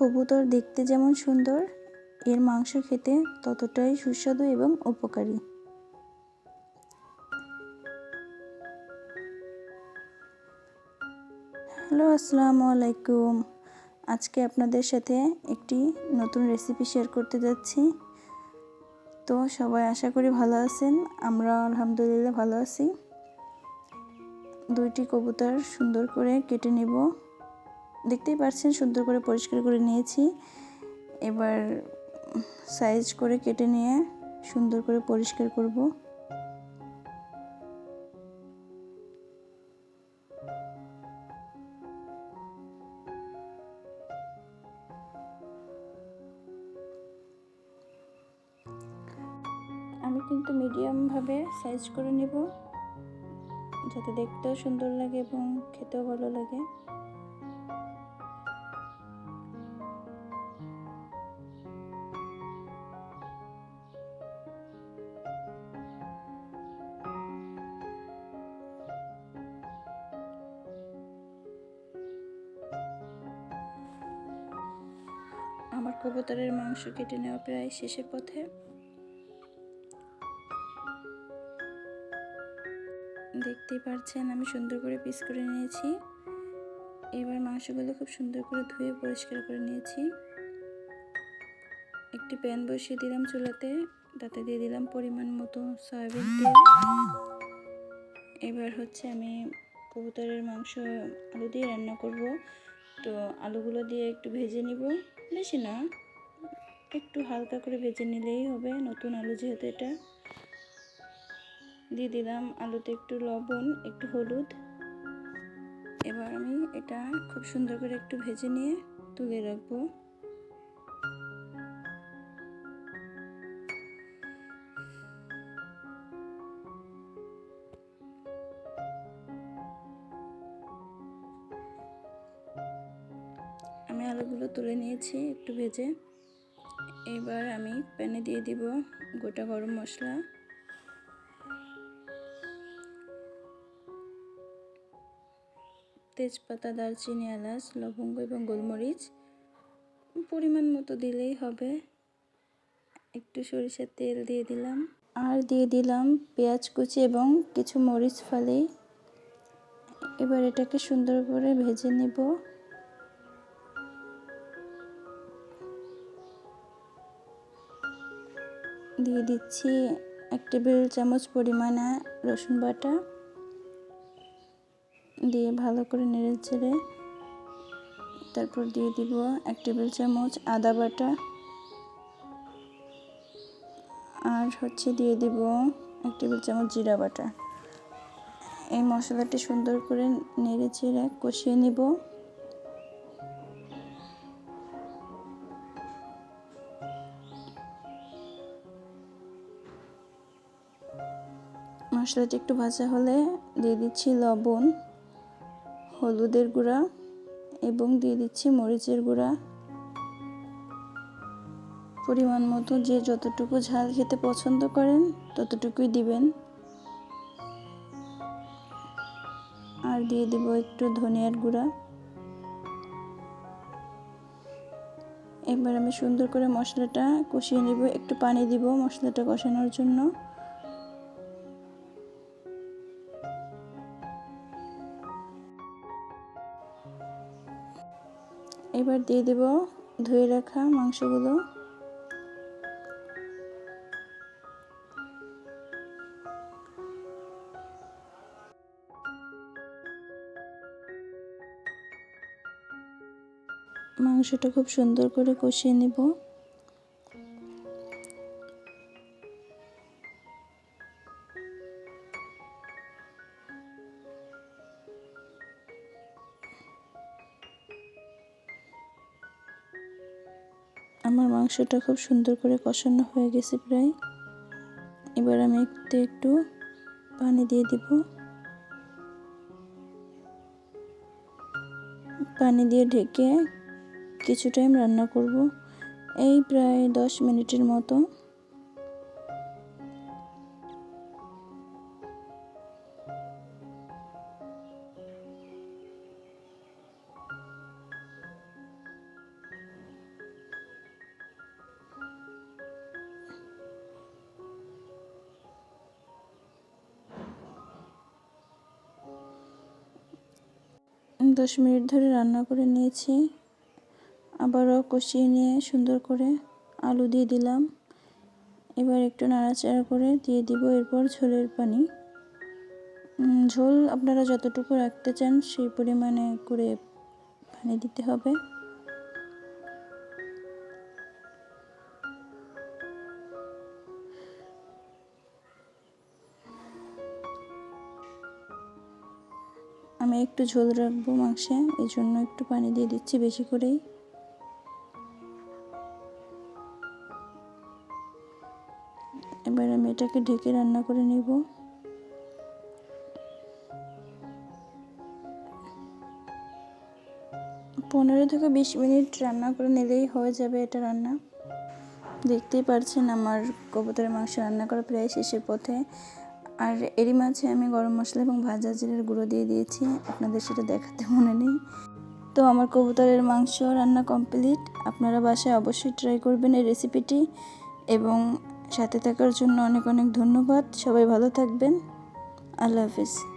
কবুতর দেখতে যেমন সুন্দর, এর মাংস খেতে ততটাই সুস্বাদু এবং উপকারী। হ্যালো, আসসালামু আলাইকুম। আজকে আপনাদের সাথে একটি নতুন রেসিপি শেয়ার করতে যাচ্ছি। তো সবাই আশা করি ভালো আছেন আমরা আলহামদুলিল্লাহ ভালো আছি। দুইটি কবুতর সুন্দর করে কেটে নিব। দেখতেই পাচ্ছেন সুন্দর করে পরিষ্কার করে নিয়েছি। এবার সাইজ করে কেটে নিয়ে সুন্দর করে পরিষ্কার করব। আমি কিন্তু মিডিয়ামভাবে সাইজ করে নেব, যাতে দেখতেও সুন্দর লাগে এবং খেতেও ভালো লাগে। কবুতরের মাংস কেটে নেওয়া প্রায় শেষের পথে দেখতেই পারছেন, আমি সুন্দর করে পিস করে নিয়েছি। এবার মাংসগুলো খুব সুন্দর করে ধুয়ে পরিষ্কার করে নিয়েছি। একটি প্যান বসিয়ে দিলাম চুলাতে, তাতে দিয়ে দিলাম পরিমাণ মতো সয়াবিন তেল। এবার হচ্ছে আমি কবুতরের মাংস আলু দিয়ে রান্না করব। তো আলুগুলো দিয়ে একটু ভেজে নিব। বেশি না। একটু হালকা করে ভেজে নিলেই হবে, নতুন আলু যেহেতু এটা। দিয়ে দিলাম আলুতে একটু লবণ, একটু হলুদ। এবার আমি এটা খুব সুন্দর করে একটু ভেজে নিয়ে তুলে রাখব। আমি আলুগুলো তুলে নিয়েছি একটু ভেজে। এবার আমি প্যানে দিয়ে দিব গোটা গরম মশলা। তেজপাতা, দারচিনি, এলাচ, লবঙ্গ এবং গোলমরিচ পরিমাণ মতো দিলেই হবে। একটু সরিষার তেল দিয়ে দিলাম। আর দিয়ে দিলাম পেঁয়াজ কুচি এবং কিছু মরিচ ফালি। এবার এটাকে সুন্দর করে ভেজে নেব। দিয়ে দিচ্ছি এক টেবিল চামচ পরিমাণে রসুন বাটা দিয়ে ভালো করে নেড়ে চেড়ে তারপর দিয়ে দিব এক টেবিল চামচ আদা বাটা। আর হচ্ছে দিয়ে দিব এক টেবিল চামচ জিরা বাটা। এই মশলাটি সুন্দর করে নেড়ে চেড়ে কষিয়ে নিব। মশলাটি একটু ভাজা হলে দিয়ে দিচ্ছি লবণ, হলুদের গুঁড়া এবং দিয়ে দিচ্ছি মরিচের গুঁড়া। পরিমাণ মতো যে যতটুকু ঝাল খেতে পছন্দ করেন ততটুকুই দিবেন। আর দিয়ে দিব একটু ধনিয়ার গুঁড়া। এবার আমি সুন্দর করে মশলাটা কষিয়ে নেব, একটু পানি দিব মশলাটা কষানোর জন্য। এবার দিয়ে দেব ধুয়ে রাখা মাংসগুলো। মাংসটা খুব সুন্দর করে কষিয়ে নেব। আমার মাংসটা খুব সুন্দর করে কষানো হয়ে গেছে প্রায়। এবার আমি একটু একটু পানি দিয়ে দিব। পানি দিয়ে ঢেকে কিছু টাইম রান্না করব। এই প্রায় দশ মিনিটের মতো। দশ মিনিট ধরে রান্না করে নিয়েছি। আবারও কষিয়ে নিয়ে সুন্দর করে আলু দিয়ে দিলাম। এবার একটু নাড়াচাড়া করে দিয়ে দিব এরপর ঝোলের পানি। ঝোল আপনারা যতটুকু রাখতে চান সেই পরিমাণে করে পানি দিতে হবে। আমি একটু ঝোল রাখব মাংসে, এই জন্য একটু পানি দিয়ে দিচ্ছি বেশি করেই। এবার আমি এটাকে ঢেকে রান্না করে নিব। পনেরো থেকে বিশ মিনিট রান্না করে নিলেই হয়ে যাবে এটা রান্না। দেখতেই পারছেন আমার কবুতরের মাংস রান্না করা প্রায় শেষের পথে। আর এরই মাঝে আমি গরম মশলা এবং ভাজা জিরের গুঁড়ো দিয়ে দিয়েছি। আপনাদের সেটা দেখাতে মনে নেই। তো আমার কবুতরের মাংস রান্না কমপ্লিট। আপনারা বাসায় অবশ্যই ট্রাই করবেন এই রেসিপিটি এবং সাথে থাকার জন্য অনেক অনেক ধন্যবাদ। সবাই ভালো থাকবেন। আল্লাহ হাফিজ।